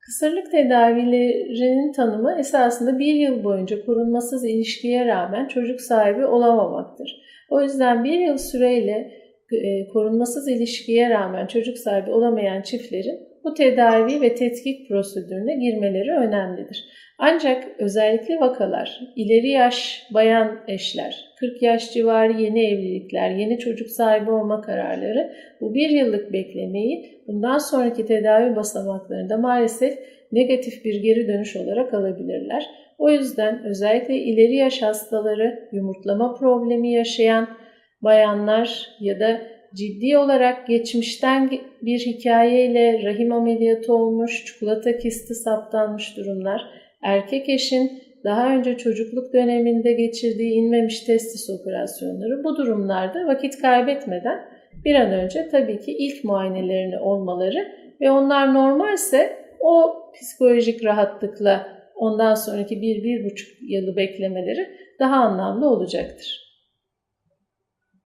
Kısırlık tedavilerinin tanımı esasında bir yıl boyunca korunmasız ilişkiye rağmen çocuk sahibi olamamaktır. O yüzden bir yıl süreyle e, korunmasız ilişkiye rağmen çocuk sahibi olamayan çiftlerin bu tedavi ve tetkik prosedürüne girmeleri önemlidir. Ancak özellikle vakalar, ileri yaş bayan eşler, 40 yaş civarı yeni evlilikler, yeni çocuk sahibi olma kararları bu bir yıllık beklemeyi bundan sonraki tedavi basamaklarında maalesef negatif bir geri dönüş olarak alabilirler. O yüzden özellikle ileri yaş hastaları, yumurtlama problemi yaşayan bayanlar ya da ciddi olarak geçmişten bir hikayeyle rahim ameliyatı olmuş, çikolata kisti saptanmış durumlar, erkek eşin daha önce çocukluk döneminde geçirdiği inmemiş testis operasyonları bu durumlarda vakit kaybetmeden bir an önce tabii ki ilk muayenelerini olmaları ve onlar normalse o psikolojik rahatlıkla ondan sonraki bir, bir buçuk yılı beklemeleri daha anlamlı olacaktır.